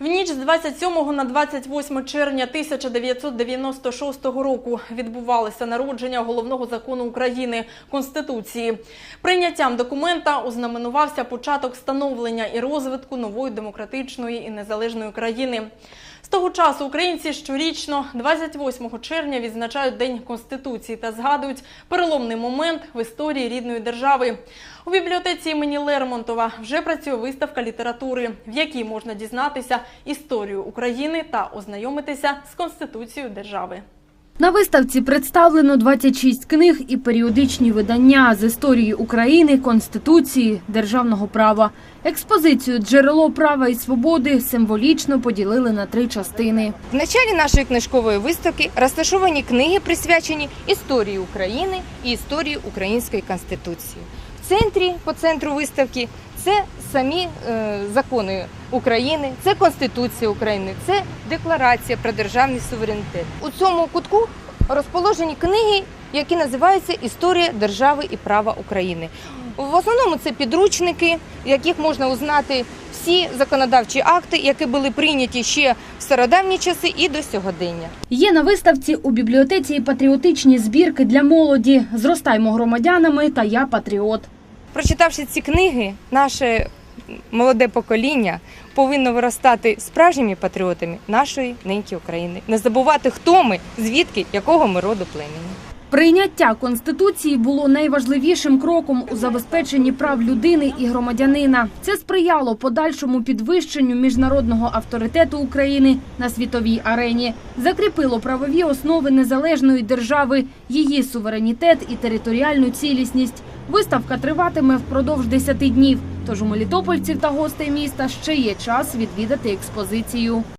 В ніч з 27 на 28 червня 1996 року відбувалося народження головного закону України – Конституції. Прийняттям документа ознаменувався початок становлення і розвитку нової демократичної і незалежної країни. З того часу українці щорічно 28 червня відзначають День Конституції та згадують переломний момент в історії рідної держави. У бібліотеці імені Лермонтова вже працює виставка літератури, в якій можна дізнатися історію України та ознайомитися з Конституцією держави. На виставці представлено 26 книг і періодичні видання з історії України, Конституції, державного права. Експозицію Джерело права і свободи символічно поділили на три частини. В началі нашої книжкової виставки розташовані книги, присвячені історії України і історії Української Конституції. В центрі, по центру виставки, це самі е, закони України, це Конституція України, це Декларація про державний суверенітет. У цьому кутку розположені книги, які називаються Історія держави і права України. В основному це підручники, яких можна узнати всі законодавчі акти, які були прийняті ще в стародавні часи і до сьогодення. Є на виставці у бібліотеці патріотичні збірки для молоді «Зростаймо громадянами» та «Я патріот». Прочитавши ці книги, наше молоде покоління повинно виростати справжніми патріотами нашої неньки України, не забувати, хто ми, звідки, якого ми роду племені. Прийняття Конституції було найважливішим кроком у забезпеченні прав людини і громадянина. Це сприяло подальшому підвищенню міжнародного авторитету України на світовій арені, закріпило правові основи незалежної держави, її суверенітет і територіальну цілісність. Виставка триватиме впродовж 10 днів. Тож у мелітопольців та гостей міста ще є час відвідати експозицію.